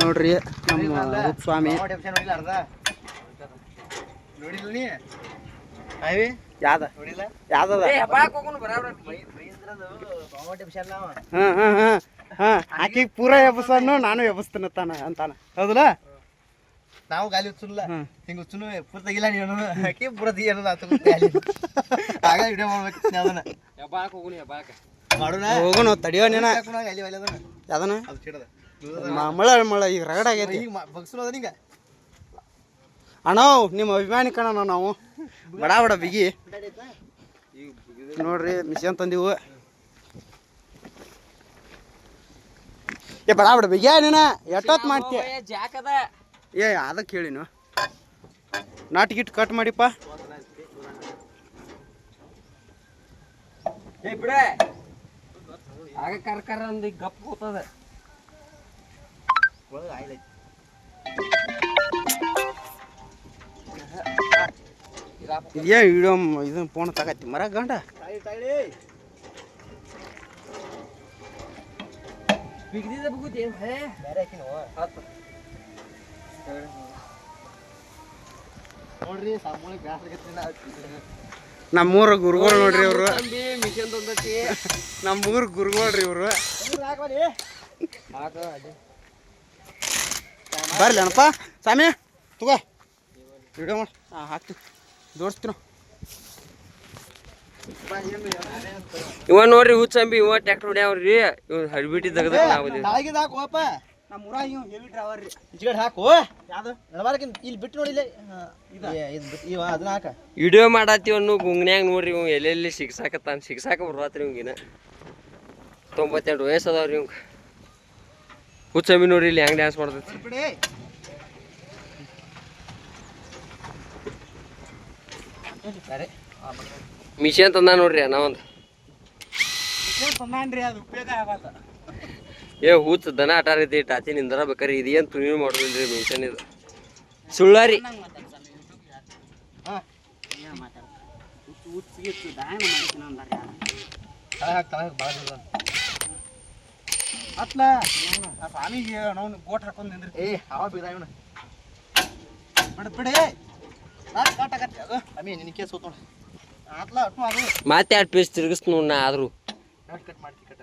ನೋಡ್ರಿ ನಮ್ಮ ಸ್ವಾಮಿ ಯಾವ್ದ? ಯಾವ್ದದ? ಹಾ ಹಾ ಹಾ ಹಾ. ಆಕಿಗೆ ಪೂರ ಎಬ್ಸನ್ನು ನಾನು ಎಬ್ಸ್ತೀನಿ ತಾನ ಅಂತಾನ. ಹೌದಲ್ಲ? ನಾವು ಗಾಲಿ ಉಚ್ಚುಲ್ಲ. ಹಿಂಗ ಉಚ್ಚನು ಪೂರ ತೆಗಿಲ್ಲ ನೀನು. ಆಕಿ ಪೂರ ತೆಗಿಯೋದು ಆತು ಗಾಲಿ ಆಗ ವಿಡಿಯೋ ಮಾಡ್ಬೇಕು ಅದನ್ನ. ಮಾಡೋಣ ಹೋಗೋಣ ತಡಿಯೋ ನೀನ. ಯಾವ್ದನ? ಮಳ ಮಳ ಈಗ ರಗಡ ಆಗೈತಿ. ಅಣ್ಣ ನಿಮ್ಮ ಅಭಿಮಾನಿ ಕಣ ನಾವು. ಬಡ ಬಡ ಬಿಗಿ. ನೋಡ್ರಿ ಮಿಷನ್ ತಂದಿವು. ಏ ಬಡ ಬಡ ಬಿಗಿ ನೀನ? ಎಷ್ಟೊತ್ತು ಮಾಡ್ತೀಯ ಜಾಕದ ಏ ಅದಕ್ಕೆ ನೀವು ನಾಟ್ ಗಿಟ್ ಕಟ್ ಮಾಡಿಪ್ಪ. ಏ ಬಿಡೆ. ಆಗ ಕರ್ ಕರ ಅಂದ್ ಗಪ್ ಕೂತದ ಒಳಗೆ ಆಯ್ಲ್ ಐತಿ ಇದೇ ವಿಡಿಯೋ ಇದನ್ನ ಫೋನ್ ತಗತ್ತಿ ಮರ ಗಂಡ ತಾಳಿ ತಾಳಿ ಬಿಗ್ದಿದ ಬುಗುತಿ ಏನ್ ಭಯ ಬೇರೆ ಹಾಕಿನ ನೋಡ್ರಿ ಸಾಮೂಹಿಕ ಬ್ಯಾಸಗತ್ತಿನ ನಮ್ಮೂರ ಗುರುಗಳು ನೋಡ್ರಿ ಇವರು. ಅಂಬಿ ಮಿಷನ್ ತಂದತಿ. ನಮ್ಮೂರ ಗುರುಗಳ್ರಿ ಇವರು. ಬರ್ಲಿ ಅಣ್ಣಪ್ಪ. ಸ್ವಾಮಿ ತಗೋ. ವಿಡಿಯೋ ಮಾಡಿ. ಹಾಂ ಹಾಕ್ತೀನಿ ಜೋಡಿಸ್ತೀನಿ ಇವ ನೋಡ್ರಿ ಹುಚ್ಚಂಬಿ ಇವ ಟ್ಯಾಕ್ಟರ್ ಹೊಡ್ಯಾವ್ರಿ. ಇವ್ ಹಡ್ಬಿಟ್ಟಿ ತೆಗ್ದ ನಮ್ಮ ಊರಾಗ ಇವ್ ಹೆವಿ ಡ್ರೈವರ್ ರೀ. ಈಚೆಗಡೆ ಹಾಕು. ಯಾವ್ದು? ನಡಬಾರಕಿನ್ ಇಲ್ಲಿ. ಬಿಟ್ಟು ನೋಡಿಲ್ಲ ಏ, ಇದ್ ಬಿಟ್ಟು ಇವ ಅದನ್ನ ಹಾಕ. ವಿಡಿಯೋ ಮಾಡತ್ತೀವ ಅನ್ನು ಗುಂಗ್ನ್ಯಾಗ ನೋಡ್ರಿ ಇವ್ ಎಲ್ಲೆಲ್ಲಿ ಸಿಗ್ಸಾಕತ್ತಾನ. ಸಿಗ್ಸಾಕ ಬರ್ವಾತ್ರಿ ಇವಂಗಿನ ತೊಂಬತ್ತೆರಡು ವಯಸ್ಸು ಅದಾವ್ರಿ ಇವಂಗ ಹುಚ್ಚಮ್ಮಿ ನೋಡ್ರಿ ಇಲ್ಲಿ ಹೆಂಗ್ ಡ್ಯಾನ್ಸ್ ಮಾಡ್ತೈತಿ. ಮಿಷನ್ ತಂದ ನೋಡ್ರಿ ನಾವೊಂದು ತಂದ್ರಿ ಅದು ಉಪಯೋಗ ಆಗಲ್ಲ ಏ ಹುಚ್ಚ ದನ ಆಟ ಐತಿ ಟಾಚಿ ನಿಂದರ ಬೇಕಾರೆ ಇದೇನು ತುನಿ ಮಾಡೋದಿಲ್ರಿ ಮಿಷನ್ ಇದು? ಸುಳ್ಳಾರಿ. ಅತ್ಲ. ಆ ಸ್ವಾಮಿಗೆ ನಾವು ಗೋಟ್ ಹಾಕೊಂಡು ನಿಂದ್ರಿ. ಏ ಅವ ಬಿಡ ಇವನು. ಬಿಡ ಬಿಡಿ. ನಾಟ್ ಕಾಟ್ ಆಗತ್ತೆ ಅದು ಅಮ್ಮಿ ನಿನ್ನ ಕೇಸ್ ಹೋತ್ ನೋಡು. ಮತ್ತೆ ಪೀಸ್ ತಿರ್ಗಿಸ್ ನಾ ಆದ್ರೂ. ಕಟ್ ಮಾಡ್ತಿ ಕಟ್ಟ